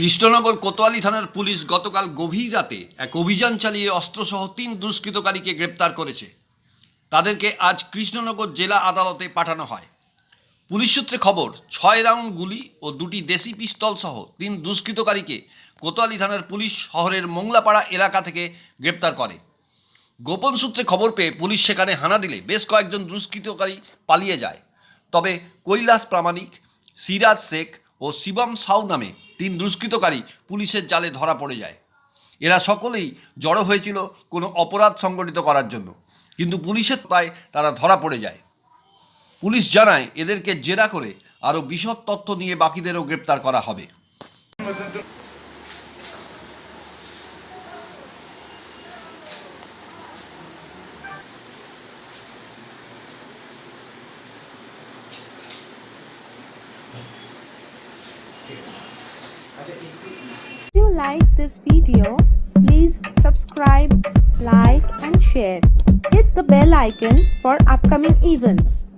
কৃষ্ণনগর কোতোয়ালি থানার পুলিশ গতকাল গভীর রাতে এক অভিযান চালিয়ে অস্ত্রসহ তিন দুষ্কৃতকারীকে গ্রেপ্তার করেছে। তাদেরকে আজ কৃষ্ণনগর জেলা আদালতে পাঠানো হয়। পুলিশ সূত্রে খবর, ছয় রাউন্ড গুলি ও দুটি দেশি পিস্তল সহ তিন দুষ্কৃতকারীকে কোতোয়ালি থানার পুলিশ শহরের মোংলাপাড়া এলাকা থেকে গ্রেপ্তার করে। গোপন সূত্রে খবর পেয়ে পুলিশ সেখানে হানা দিলে বেশ কয়েকজন দুষ্কৃতকারী পালিয়ে যায়। তবে কৈলাস প্রামাণিক, সিরাজ শেখ ও শিবম সাউ নামে তিন দুষ্কৃতকারী পুলিশের জালে ধরা পড়ে যায়। এরা সকলেই জড়ো হয়েছিল কোনো অপরাধ সংগঠিত করার জন্য। কিন্তু পুলিশের পায় তারা ধরা পড়ে যায়। পুলিশ জানায় এদেরকে জেরা করে আরও বিশদ তথ্য নিয়ে বাকিদেরও গ্রেপ্তার করা হবে। If you like this video, please subscribe, like and share. Hit the bell icon for upcoming events.